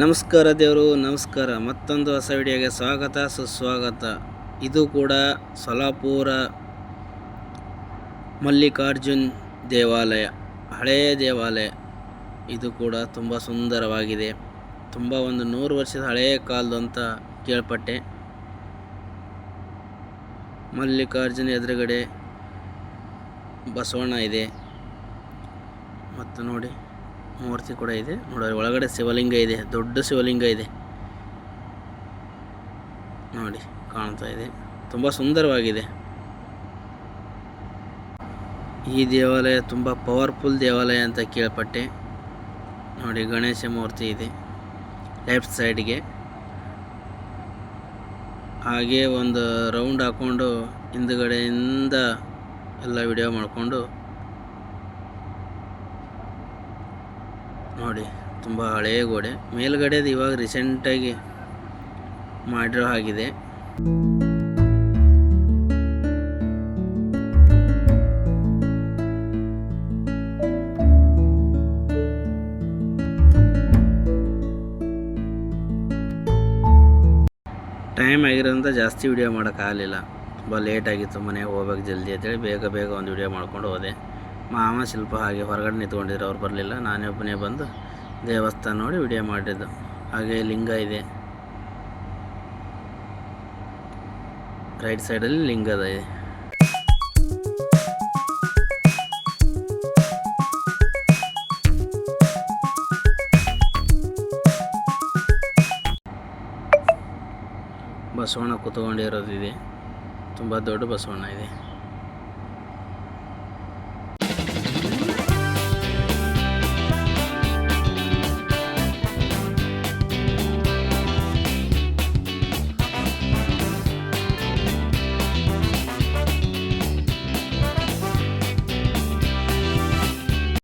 ನಮಸ್ಕಾರ ದೇವರು, ನಮಸ್ಕಾರ. ಮತ್ತೊಂದು ಹೊಸ ವಿಡಿಯೋಗೆ ಸ್ವಾಗತ, ಸುಸ್ವಾಗತ. ಇದು ಕೂಡ ಸೊಲಾಪುರ ಮಲ್ಲಿಕಾರ್ಜುನ್ ದೇವಾಲಯ ಹಳೆಯ ದೇವಾಲಯ. ಇದು ಕೂಡ ತುಂಬ ಸುಂದರವಾಗಿದೆ. ತುಂಬ ಒಂದು ನೂರು ವರ್ಷದ ಹಳೆಯ ಕಾಲದ್ದು ಅಂತ ಕೇಳ್ಪಟ್ಟೆ. ಮಲ್ಲಿಕಾರ್ಜುನ ಎದುರುಗಡೆ ಬಸವಣ್ಣ ಇದೆ. ಮತ್ತು ನೋಡಿ ಮೂರ್ತಿ ಕೂಡ ಇದೆ. ನೋಡಿ ಒಳಗಡೆ ಶಿವಲಿಂಗ ಇದೆ, ದೊಡ್ಡ ಶಿವಲಿಂಗ ಇದೆ. ನೋಡಿ, ಕಾಣ್ತಾ ಇದೆ. ತುಂಬ ಸುಂದರವಾಗಿದೆ. ಈ ದೇವಾಲಯ ತುಂಬ ಪವರ್ಫುಲ್ ದೇವಾಲಯ ಅಂತ ಕೇಳ್ಪಟ್ಟೆ. ನೋಡಿ, ಗಣೇಶ ಮೂರ್ತಿ ಇದೆ ಲೆಫ್ಟ್ ಸೈಡ್ಗೆ ಹಾಗೆ ಒಂದು ರೌಂಡ್ ಹಾಕ್ಕೊಂಡು ಹಿಂದುಗಡೆಯಿಂದ ಎಲ್ಲ ವಿಡಿಯೋ ಮಾಡಿಕೊಂಡು ನೋಡಿ, ತುಂಬ ಹಳೆಯ ಗೋಡೆ. ಮೇಲ್ಗಡೆದು ಇವಾಗ ರೀಸೆಂಟಾಗಿ ಮಾಡಿರೋ ಹಾಗಿದೆ. ಟೈಮ್ ಆಗಿರೋದ್ರಿಂದ ಜಾಸ್ತಿ ವಿಡಿಯೋ ಮಾಡೋಕ್ಕಾಗಲಿಲ್ಲ ತುಂಬ ಲೇಟ್ ಆಗಿತ್ತು ಮನೆಗೆ ಹೋಗ್ಬೇಕು ಜಲ್ದಿ ಅಂತೇಳಿ ಬೇಗ ಬೇಗ ಒಂದು ವಿಡಿಯೋ ಮಾಡ್ಕೊಂಡು ಹೋದೆ. ಮಾಮ ಶಿಲ್ಪ ಹಾಗೆ ಹೊರಗಡೆ ನಿಂತ್ಕೊಂಡಿದ್ರು, ಅವ್ರು ಬರಲಿಲ್ಲ. ನಾನೇ ಒಬ್ಬನೇ ಬಂದು ದೇವಸ್ಥಾನ ನೋಡಿ ವಿಡಿಯೋ ಮಾಡಿದ್ದು. ಹಾಗೆ ಲಿಂಗ ಇದೆ. ರೈಟ್ ಸೈಡಲ್ಲಿ ಲಿಂಗದ ಇದೆ. ಬಸವಣ್ಣ ಕೂತ್ಕೊಂಡಿರೋದಿದೆ ತುಂಬ ದೊಡ್ಡ ಬಸವಣ್ಣ ಇದೆ.